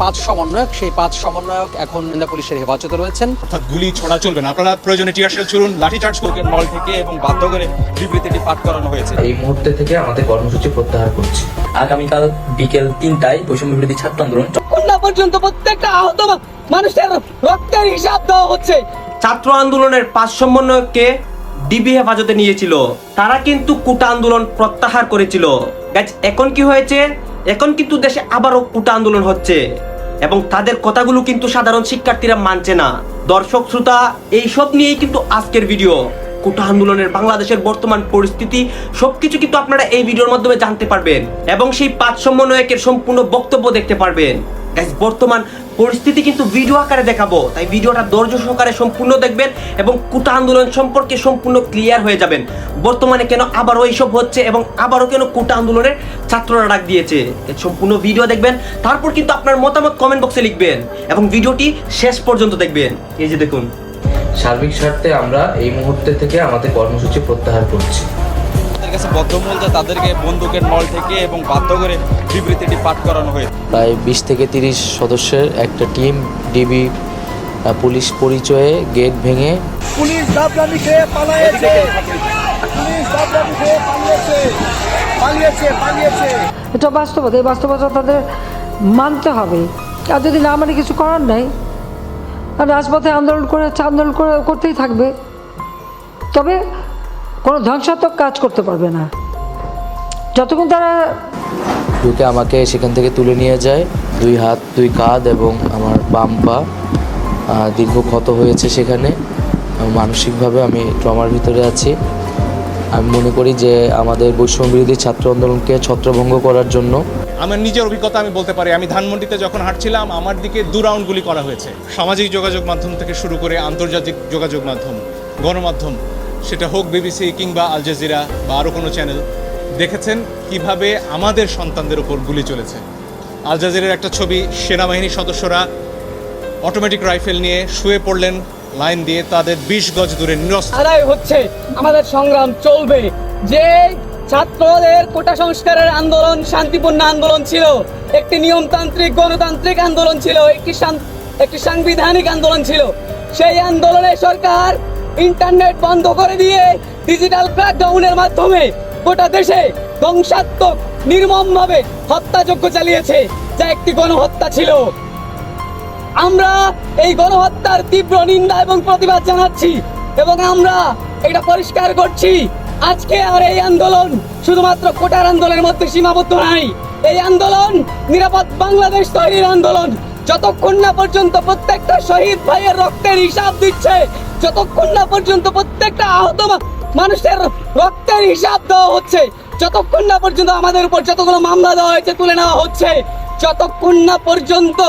পাঁচ সমন্বয়ক সেই পাঁচ সমন্বয়ক এখন গোয়েন্দা পুলিশের হেফাজতে রয়েছেন। অর্থাৎ গুলি ছড়া চলবে না। আপনারা প্রয়োজনে টিয়ারশেল ছুড়ুন লাঠিচার্জ করবেন মল থেকে এবং বাধ্য করে বিবৃতিটি পাঠ করানো হয়েছে। এই মুহূর্তে থেকে আমাদের কর্মসূচি প্রত্যাহার করছি। আগামীকাল বিকেল তিনটায় বৈষম্য বিরোধী ছাত্র আন্দোলন কন্যা পর্যন্ত প্রত্যেকটা আহত মানুষের রক্তের হিসাব দেওয়া হচ্ছে। ছাত্র আন্দোলনের পাঁচ সমন্বয়ককে ডিবি হেফাজতে নিয়েছিল। তারা কিন্তু কুটা আন্দোলন প্রত্যাহার করেছিল। এখন কি হয়েছে? এখন কিন্তু দেশে আবারও কুটা আন্দোলন হচ্ছে। এবং তাদের কথাগুলো কিন্তু সাধারণ শিক্ষার্থীরা মানছে না। দর্শক, শ্রোতা, এইসব নিয়েই কিন্তু আজকের ভিডিও। কুটা আন্দোলনের বাংলাদেশের বর্তমান পরিস্থিতি, সবকিছু কিন্তু আপনারা এই ভিডিওর মাধ্যমে জানতে পারবেন এবং সেই পাঁচ সমন্বয়কের সম্পূর্ণ বক্তব্য দেখতে পারবেন। বর্তমান পরিস্থিতি কিন্তু ভিডিও আকারে দেখাবো। তাই ভিডিওটা ধৈর্য সহকারে সম্পূর্ণ দেখবেন এবং কুটা আন্দোলন সম্পর্কে সম্পূর্ণ ক্লিয়ার হয়ে যাবেন। বর্তমানে কেন আবারও এইসব হচ্ছে এবং আবারও কেন কুটা আন্দোলনের ছাত্ররা ডাক দিয়েছে? সম্পূর্ণ ভিডিও দেখবেন। তারপর কিন্তু আপনার মতামত কমেন্ট বক্সে লিখবেন এবং ভিডিওটি শেষ পর্যন্ত দেখবেন। এই যে দেখুন। সার্বিক স্বার্থে আমরা এই মুহূর্তে থেকে আমাদের কর্মসূচি প্রত্যাহার করছি। তাদের কাছে বদ্ধমূল যে তাদেরকে বন্দুকের নল থেকে এবং বাধ্য করে বিবৃতিটি পাঠ করানো হয়েছে। প্রায় বিশ থেকে তিরিশ সদস্যের একটা টিম ডিবি পুলিশ পরিচয়ে গেট ভেঙে পুলিশ খেয়ে পুলিশ খেয়ে পালিয়েছে। পালিয়েছে পালিয়েছে। এটা বাস্তবতা এই বাস্তবতা তাদের মানতে হবে। আর যদি না মানে কিছু করার নাই আর রাজপথে আন্দোলন করে আন্দোলন করে করতেই থাকবে। তবে কোনো ধ্বংসাত্মক কাজ করতে পারবে না। যতক্ষণ তারা ঢুকে আমাকে সেখান থেকে তুলে নিয়ে যায় দুই হাত দুই কাঁধ এবং আমার বাম পা। দীর্ঘ ক্ষত হয়েছে সেখানে। মানসিকভাবে আমি ট্রমার ভিতরে আছি। আমি মনে করি যে আমাদের বৈষম্য বিরোধী ছাত্র আন্দোলনকে ছত্রভঙ্গ করার জন্য আমার নিজের অভিজ্ঞতা আমি বলতে পারি। আমি ধানমন্ডিতে যখন হাঁটছিলাম আমার দিকে দু রাউন্ড গুলি করা হয়েছে। সামাজিক যোগাযোগ মাধ্যম থেকে শুরু করে আন্তর্জাতিক যোগাযোগ মাধ্যম গণমাধ্যম। সেটা হোক বিবিসি কিংবা আল জাজিরা বা আরও কোনো চ্যানেল, দেখেছেন কীভাবে আমাদের সন্তানদের উপর গুলি চলেছে। আল জাজিরার একটা ছবি, সেনাবাহিনীর সদস্যরা অটোমেটিক রাইফেল নিয়ে শুয়ে পড়লেন, লাইন দিয়ে তাদের বিশ গজ দূরে হচ্ছে, আমাদের সংগ্রাম চলবে। যে ছাত্রদের কোটা সংস্কারের আন্দোলন, শান্তিপূর্ণ আন্দোলন ছিল, একটি নিয়মতান্ত্রিক, গণতান্ত্রিক আন্দোলন ছিল, একটি একটি সাংবিধানিক আন্দোলন ছিল, সেই আন্দোলনে সরকার ইন্টারনেট বন্ধ করে দিয়ে ডিজিটাল ক্র্যাকডাউনের মাধ্যমে গোটা দেশে ধ্বংসাত্মক, নির্মমভাবে হত্যাযজ্ঞ চালিয়েছে, যা একটি গণহত্যা ছিল। আমরা এই গণহত্যার তীব্র নিন্দা এবং প্রতিবাদ জানাচ্ছি এবং আমরা এটা পরিষ্কার করছি। আজকে আর এই আন্দোলন শুধুমাত্র কোটার আন্দোলনের মধ্যে সীমাবদ্ধ নাই। এই আন্দোলন নিরাপদ বাংলাদেশ তৈরির আন্দোলন। যতক্ষণ না পর্যন্ত প্রত্যেকটা শহীদ ভাইয়ের রক্তের হিসাব দিচ্ছে যতক্ষণ না পর্যন্ত প্রত্যেকটা আহত মানুষের রক্তের হিসাব দেওয়া হচ্ছে, যতক্ষণ না পর্যন্ত আমাদের উপর যতগুলো মামলা দেওয়া হয়েছে, তুলে নেওয়া হচ্ছে, যতক্ষণ না পর্যন্ত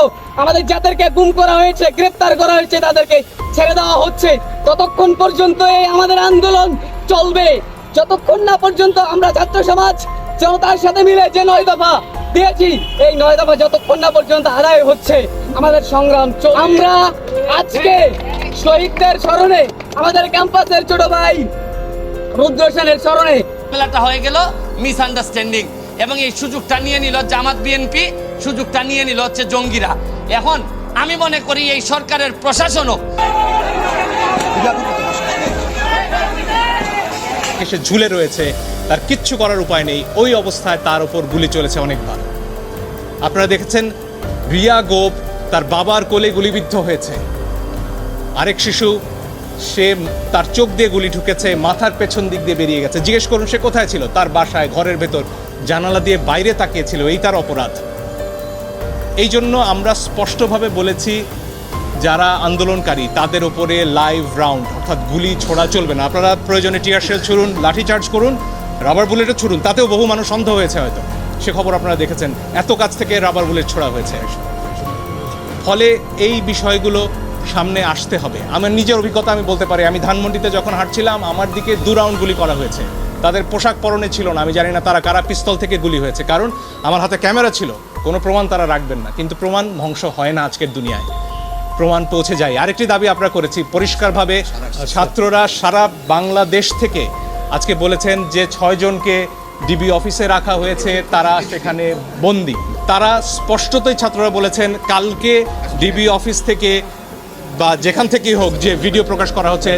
আমাদের যাদেরকে গুম করা হয়েছে, গ্রেপ্তার করা হয়েছে, তাদেরকে ছেড়ে দেওয়া হচ্ছে, ততক্ষণ পর্যন্ত এই আমাদের আন্দোলন চলবে। যতক্ষণ না পর্যন্ত আমরা ছাত্র সমাজ, জনতার সাথে মিলে যে নয় দফা দিয়েছি, এই নয় দফা যতক্ষণ না পর্যন্ত আদায় হচ্ছে আমাদের সংগ্রাম আমরা আজকে শহীদদের স্মরণে আমাদের ক্যাম্পাসের ছোট ভাই রুদ্র সেনের স্মরণে ঝামেলাটা হয়ে গেল মিসআন্ডারস্ট্যান্ডিং এবং এই সুযোগটা নিয়ে নিল জামাত বিএনপি সুযোগটা নিয়ে নিল হচ্ছে জঙ্গিরা। এখন আমি মনে করি এই সরকারের প্রশাসনও এসে ঝুলে রয়েছে তার কিচ্ছু করার উপায় নেই ওই অবস্থায় তার উপর গুলি চলেছে অনেকবার। আপনারা দেখেছেন রিয়া গোপ তার বাবার কোলে গুলিবিদ্ধ হয়েছে। আরেক শিশু, সে তার চোখ দিয়ে গুলি ঢুকেছে, মাথার পেছন দিক দিয়ে বেরিয়ে গেছে। জিজ্ঞেস করুন, সে কোথায় ছিল? তার বাসায়, ঘরের ভেতর, জানালা দিয়ে বাইরে তাকিয়েছিল, এই তার অপরাধ। এই জন্য আমরা স্পষ্টভাবে বলেছি, যারা আন্দোলনকারী, তাদের ওপরে লাইভ রাউন্ড অর্থাৎ গুলি ছোড়া চলবে না। আপনারা প্রয়োজনে টিয়ার শেল ছুড়ুন লাঠিচার্জ করুন রাবার বুলেটও ছুড়ুন, তাতেও বহু মানুষ অন্ধ হয়েছে হয়তো। সে খবর আপনারা দেখেছেন। এত কাছ থেকে রাবার বুলেট ছোড়া হয়েছে। ফলে এই বিষয়গুলো সামনে আসতে হবে। আমার নিজের অভিজ্ঞতা আমি বলতে পারি আমি ধানমন্ডিতে যখন হাঁটছিলাম আমার দিকে দু রাউন্ড গুলি করা হয়েছে। তাদের পোশাক পরনে ছিল না আমি জানি না তারা কারা পিস্তল থেকে গুলি হয়েছে কারণ আমার হাতে ক্যামেরা ছিল কোনো প্রমাণ তারা রাখবেন না কিন্তু প্রমাণ ধ্বংস হয় না আজকের দুনিয়ায়। প্রমাণ পৌঁছে যায়। আরেকটি দাবি আমরা করেছি পরিষ্কারভাবে ছাত্ররা সারা বাংলাদেশ থেকে আজকে বলেছেন যে ছয়জনকে ডিবি অফিসে রাখা হয়েছে তারা সেখানে বন্দি। তারা স্পষ্টতই ছাত্ররা বলেছেন কালকে ডিবি অফিস থেকে বা যেখান থেকেই হোক যে ভিডিও প্রকাশ করা হচ্ছে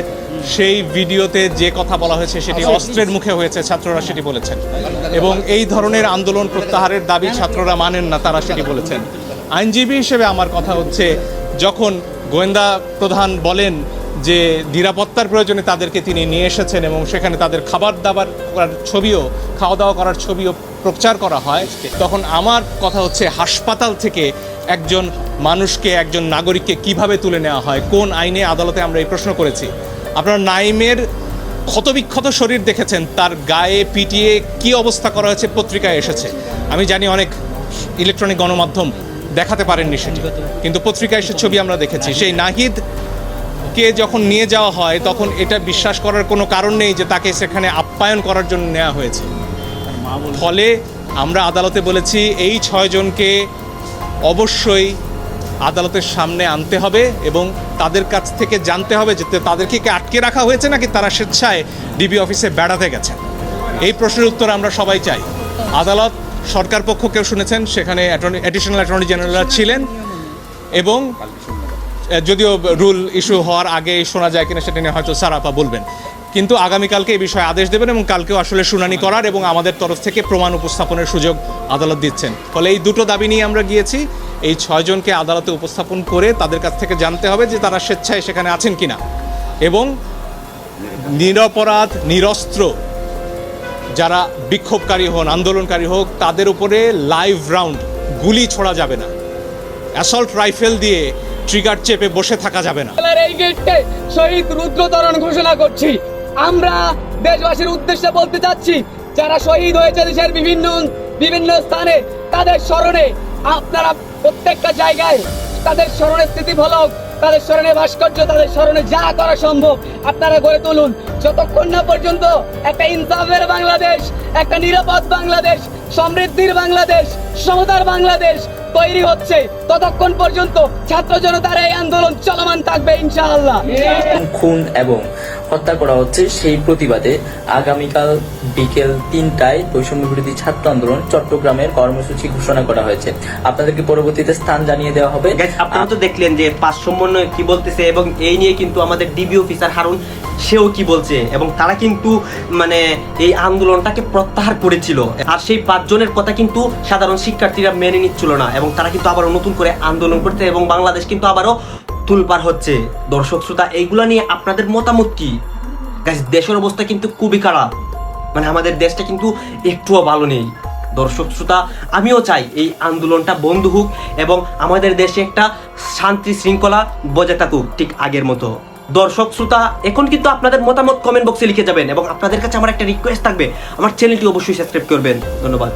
সেই ভিডিওতে যে কথা বলা হয়েছে সেটি অস্ত্রের মুখে হয়েছে ছাত্ররা সেটি বলেছেন। এবং এই ধরনের আন্দোলন প্রত্যাহারের দাবি ছাত্ররা মানেন না তারা সেটি বলেছেন। আইনজীবী হিসেবে আমার কথা হচ্ছে যখন গোয়েন্দা প্রধান বলেন যে নিরাপত্তার প্রয়োজনে তাদেরকে তিনি নিয়ে এসেছেন এবং সেখানে তাদের খাবার দাবার করার ছবিও খাওয়া দাওয়া করার ছবিও প্রচার করা হয়। তখন আমার কথা হচ্ছে, হাসপাতাল থেকে একজন মানুষকে, একজন নাগরিককে কীভাবে তুলে নেওয়া হয়? কোন আইনে, আদালতে আমরা এই প্রশ্ন করেছি। আপনারা নাইমের ক্ষতবিক্ষত শরীর দেখেছেন, তার গায়ে পিটিয়ে কি অবস্থা করা হয়েছে, পত্রিকায় এসেছে। আমি জানি অনেক ইলেকট্রনিক গণমাধ্যম দেখাতে পারেননি সেটি, কিন্তু পত্রিকায় সে ছবি আমরা দেখেছি। সেই নাহিদ কে যখন নিয়ে যাওয়া হয় তখন এটা বিশ্বাস করার কোনো কারণ নেই যে তাকে সেখানে আপ্যায়ন করার জন্য নেওয়া হয়েছে। ফলে আমরা আদালতে বলেছি এই ছয়জনকে অবশ্যই আদালতের সামনে আনতে হবে এবং তাদের কাছ থেকে জানতে হবে যে তাদেরকে কি আটকে রাখা হয়েছে নাকি তারা স্বেচ্ছায় ডিবি অফিসে বেড়াতে গেছেন এই প্রশ্নের উত্তর আমরা সবাই চাই। আদালত সরকার পক্ষকেও শুনেছেন সেখানে অ্যাডিশনাল অ্যাটর্নি জেনারেল ছিলেন এবং যদিও রুল ইস্যু হওয়ার আগে শোনা যায় কিনা সেটা নিয়ে হয়তো সারাপা বলবেন। কিন্তু আগামীকালকে এই বিষয়ে আদেশ দেবেন এবং কালকেও আসলে শুনানি করার এবং আমাদের তরফ থেকে প্রমাণ উপস্থাপনের সুযোগ আদালত দিচ্ছেন। ফলে এই দুটো দাবি নিয়ে আমরা গিয়েছি। এই ছয়জনকে আদালতে উপস্থাপন করে তাদের কাছ থেকে জানতে হবে যে তারা স্বেচ্ছায় সেখানে আছেন কিনা। এবং নিরপরাধ নিরস্ত্র যারা বিক্ষোভকারী হন আন্দোলনকারী হোক তাদের উপরে লাইভ রাউন্ড গুলি ছোড়া যাবে না। অ্যাসল্ট রাইফেল দিয়ে ট্রিগার চেপে বসে থাকা যাবে না। এই গেটে শহীদ রুদ্রতরণ ঘোষণা করছি। আমরা দেশবাসীর উদ্দেশ্যে বলতে চাচ্ছি, যারা শহীদ হয়েছে দেশের বিভিন্ন বিভিন্ন স্থানে, তাদের স্মরণে আপনারা প্রত্যেকটা জায়গায় তাদের স্মরণে স্থিতিফলক তাদের স্মরণে ভাস্কর্য, তাদের স্মরণে যা করা সম্ভব আপনারা গড়ে তুলুন। যতক্ষণ না পর্যন্ত একটা ইনসাফের বাংলাদেশ, একটা নিরাপদ বাংলাদেশ, সমৃদ্ধির বাংলাদেশ, সমতার বাংলাদেশ তৈরি হচ্ছে। ততক্ষণ পর্যন্ত ছাত্র জনতার এই আন্দোলন চলমান থাকবে ইনশাআল্লাহ। খুন এবং হত্যা করা হচ্ছে সেই প্রতিবাদে আগামীকাল বিকেল তিনটায় বৈষম্য বিরোধী ছাত্র আন্দোলন চট্টগ্রামের কর্মসূচি ঘোষণা করা হয়েছে। আপনাদেরকে পরবর্তীতে স্থান জানিয়ে দেওয়া হবে। আপনারা তো দেখলেন যে পাঁচ সমন্বয় কি বলতেছে এবং এই নিয়ে কিন্তু আমাদের ডিবি অফিসার হারুন, সেও কি বলছে এবং তারা কিন্তু মানে এই আন্দোলনটাকে প্রত্যাহার করেছিল। আর সেই পাঁচজনের কথা কিন্তু সাধারণ শিক্ষার্থীরা মেনে নিচ্ছিল না এবং তারা কিন্তু আবারও নতুন করে আন্দোলন করতে এবং বাংলাদেশ কিন্তু আবারও তুলপার হচ্ছে। দর্শক, শ্রোতা, এইগুলা নিয়ে আপনাদের মতামত কি? দেশের অবস্থা কিন্তু খুবই খারাপ। মানে আমাদের দেশটা কিন্তু একটুও ভালো নেই। দর্শক, শ্রোতা, আমিও চাই এই আন্দোলনটা বন্ধ হোক এবং আমাদের দেশে একটা শান্তি শৃঙ্খলা বজায় থাকুক ঠিক আগের মতো। দর্শক, শ্রোতা, এখন কিন্তু আপনাদের মতামত কমেন্ট বক্সে লিখে যাবেন এবং আপনাদের কাছে আমার একটা রিকোয়েস্ট থাকবে। আমার চ্যানেলটি অবশ্যই সাবস্ক্রাইব করবেন। ধন্যবাদ।